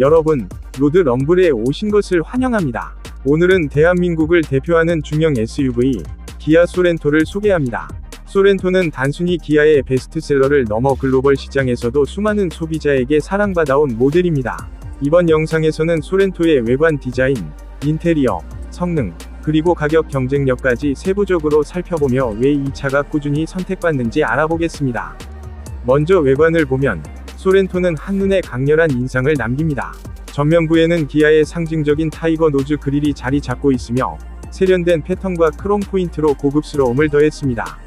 여러분, 로드 럼블에 오신 것을 환영합니다. 오늘은 대한민국을 대표하는 중형 SUV, 기아 소렌토를 소개합니다. 소렌토는 단순히 기아의 베스트셀러를 넘어 글로벌 시장에서도 수많은 소비자에게 사랑받아온 모델입니다. 이번 영상에서는 소렌토의 외관 디자인, 인테리어, 성능, 그리고 가격 경쟁력까지 세부적으로 살펴보며 왜 이 차가 꾸준히 선택받는지 알아보겠습니다. 먼저 외관을 보면 소렌토는 한눈에 강렬한 인상을 남깁니다. 전면부에는 기아의 상징적인 타이거 노즈 그릴이 자리 잡고 있으며 세련된 패턴과 크롬 포인트로 고급스러움을 더했습니다.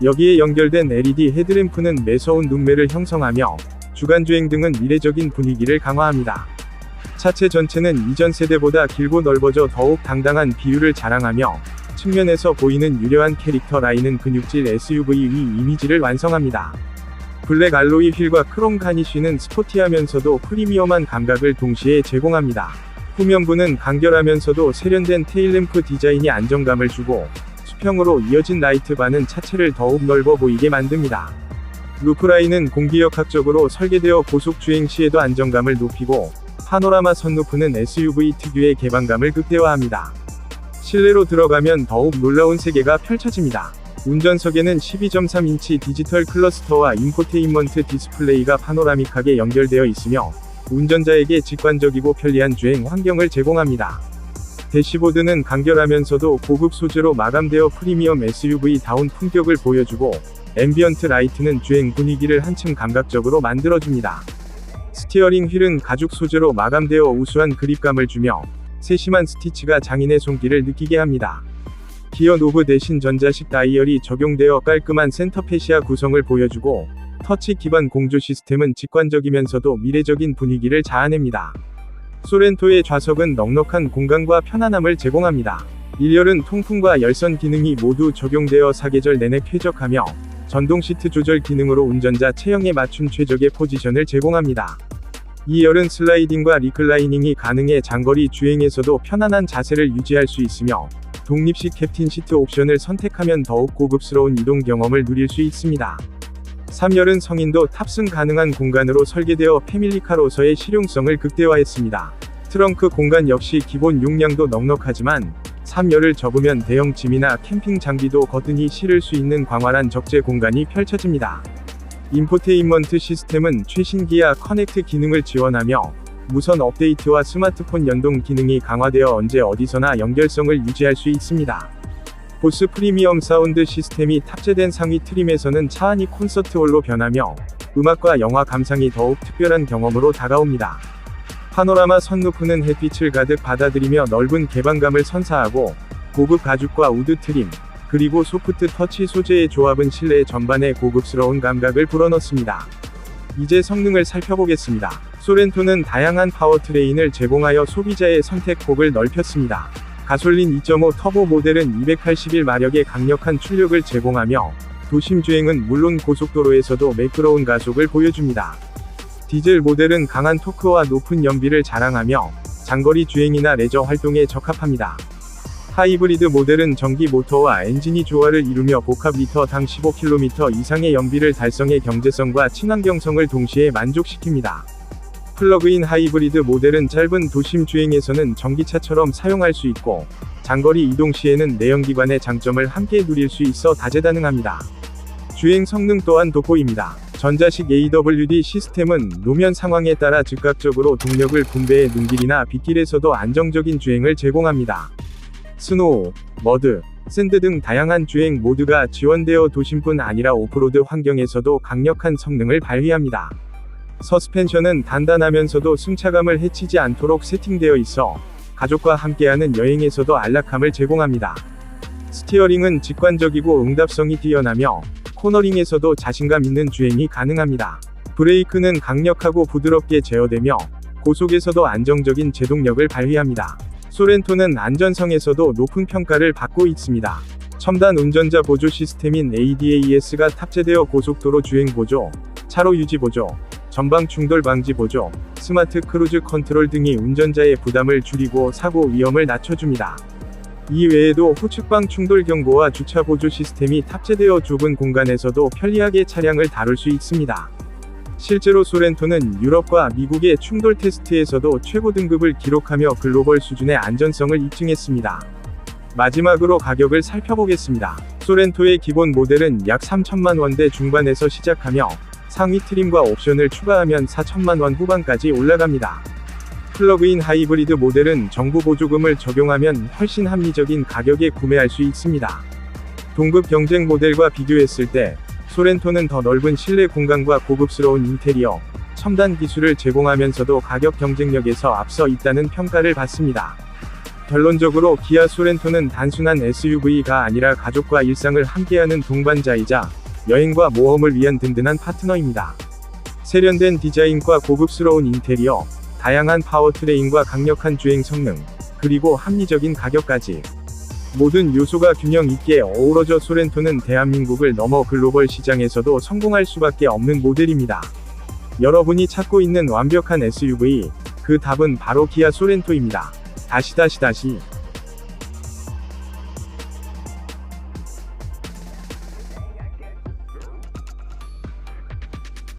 여기에 연결된 LED 헤드램프는 매서운 눈매를 형성하며 주간주행 등은 미래적인 분위기를 강화합니다. 차체 전체는 이전 세대보다 길고 넓어져 더욱 당당한 비율을 자랑하며 측면에서 보이는 유려한 캐릭터 라인은 근육질 SUV 위 이미지를 완성합니다. 블랙 알로이 휠과 크롬 가니쉬는 스포티하면서도 프리미엄한 감각을 동시에 제공합니다. 후면부는 간결하면서도 세련된 테일램프 디자인이 안정감을 주고 수평으로 이어진 라이트 바는 차체를 더욱 넓어 보이게 만듭니다. 루프라인은 공기역학적으로 설계되어 고속 주행 시에도 안정감을 높이고 파노라마 선루프는 SUV 특유의 개방감을 극대화합니다. 실내로 들어가면 더욱 놀라운 세계가 펼쳐집니다. 운전석에는 12.3인치 디지털 클러스터와 인포테인먼트 디스플레이가 파노라믹하게 연결되어 있으며 운전자에게 직관적이고 편리한 주행 환경을 제공합니다. 대시보드는 간결하면서도 고급 소재로 마감되어 프리미엄 SUV다운 품격을 보여주고 앰비언트 라이트는 주행 분위기를 한층 감각적으로 만들어줍니다. 스티어링 휠은 가죽 소재로 마감되어 우수한 그립감을 주며 세심한 스티치가 장인의 손길을 느끼게 합니다. 기어 노브 대신 전자식 다이얼이 적용되어 깔끔한 센터페시아 구성을 보여주고 터치 기반 공조 시스템은 직관적이면서도 미래적인 분위기를 자아냅니다. 소렌토의 좌석은 넉넉한 공간과 편안함을 제공합니다. 1열은 통풍과 열선 기능이 모두 적용되어 사계절 내내 쾌적하며 전동 시트 조절 기능으로 운전자 체형에 맞춘 최적의 포지션을 제공합니다. 2열은 슬라이딩과 리클라이닝이 가능해 장거리 주행에서도 편안한 자세를 유지할 수 있으며 독립식 캡틴 시트 옵션을 선택하면 더욱 고급스러운 이동 경험을 누릴 수 있습니다. 3열은 성인도 탑승 가능한 공간으로 설계되어 패밀리카로서의 실용성을 극대화했습니다. 트렁크 공간 역시 기본 용량도 넉넉하지만 3열을 접으면 대형 짐이나 캠핑 장비도 거뜬히 실을 수 있는 광활한 적재 공간이 펼쳐집니다. 인포테인먼트 시스템은 최신 기아 커넥트 기능을 지원하며 무선 업데이트와 스마트폰 연동 기능이 강화되어 언제 어디서나 연결성을 유지할 수 있습니다. 보스 프리미엄 사운드 시스템이 탑재된 상위 트림에서는 차 안이 콘서트홀로 변하며 음악과 영화 감상이 더욱 특별한 경험으로 다가옵니다. 파노라마 선루프는 햇빛을 가득 받아들이며 넓은 개방감을 선사하고 고급 가죽과 우드 트림, 그리고 소프트 터치 소재의 조합은 실내 전반에 고급스러운 감각을 불어넣습니다. 이제 성능을 살펴보겠습니다. 소렌토는 다양한 파워트레인을 제공하여 소비자의 선택 폭을 넓혔습니다. 가솔린 2.5 터보 모델은 281마력의 강력한 출력을 제공하며 도심 주행은 물론 고속도로에서도 매끄러운 가속을 보여줍니다. 디젤 모델은 강한 토크와 높은 연비를 자랑하며 장거리 주행이나 레저 활동에 적합합니다. 하이브리드 모델은 전기 모터와 엔진이 조화를 이루며 복합 리터당 15km 이상의 연비를 달성해 경제성과 친환경성을 동시에 만족시킵니다. 플러그인 하이브리드 모델은 짧은 도심 주행에서는 전기차처럼 사용할 수 있고 장거리 이동 시에는 내연기관의 장점을 함께 누릴 수 있어 다재다능합니다. 주행 성능 또한 돋보입니다. 전자식 AWD 시스템은 노면 상황에 따라 즉각적으로 동력을 분배해 눈길이나 빗길에서도 안정적인 주행을 제공합니다. 스노우, 머드, 샌드 등 다양한 주행 모드가 지원되어 도심뿐 아니라 오프로드 환경에서도 강력한 성능을 발휘합니다. 서스펜션은 단단하면서도 승차감을 해치지 않도록 세팅되어 있어 가족과 함께하는 여행에서도 안락함을 제공합니다. 스티어링은 직관적이고 응답성이 뛰어나며 코너링에서도 자신감 있는 주행이 가능합니다. 브레이크는 강력하고 부드럽게 제어되며 고속에서도 안정적인 제동력을 발휘합니다. 소렌토는 안전성에서도 높은 평가를 받고 있습니다. 첨단 운전자 보조 시스템인 ADAS가 탑재되어 고속도로 주행 보조, 차로 유지 보조, 전방 충돌 방지 보조, 스마트 크루즈 컨트롤 등이 운전자의 부담을 줄이고 사고 위험을 낮춰줍니다. 이 외에도 후측방 충돌 경보와 주차 보조 시스템이 탑재되어 좁은 공간에서도 편리하게 차량을 다룰 수 있습니다. 실제로 소렌토는 유럽과 미국의 충돌 테스트에서도 최고 등급을 기록하며 글로벌 수준의 안전성을 입증했습니다. 마지막으로 가격을 살펴보겠습니다. 소렌토의 기본 모델은 약 3천만 원대 중반에서 시작하며 상위 트림과 옵션을 추가하면 4천만 원 후반까지 올라갑니다. 플러그인 하이브리드 모델은 정부 보조금을 적용하면 훨씬 합리적인 가격에 구매할 수 있습니다. 동급 경쟁 모델과 비교했을 때 소렌토는 더 넓은 실내 공간과 고급스러운 인테리어, 첨단 기술을 제공하면서도 가격 경쟁력에서 앞서 있다는 평가를 받습니다. 결론적으로 기아 소렌토는 단순한 SUV가 아니라 가족과 일상을 함께하는 동반자이자 여행과 모험을 위한 든든한 파트너입니다. 세련된 디자인과 고급스러운 인테리어, 다양한 파워트레인과 강력한 주행 성능, 그리고 합리적인 가격까지 모든 요소가 균형 있게 어우러져 소렌토는 대한민국을 넘어 글로벌 시장에서도 성공할 수밖에 없는 모델입니다. 여러분이 찾고 있는 완벽한 SUV, 그 답은 바로 기아 소렌토입니다. 다시 다시 다시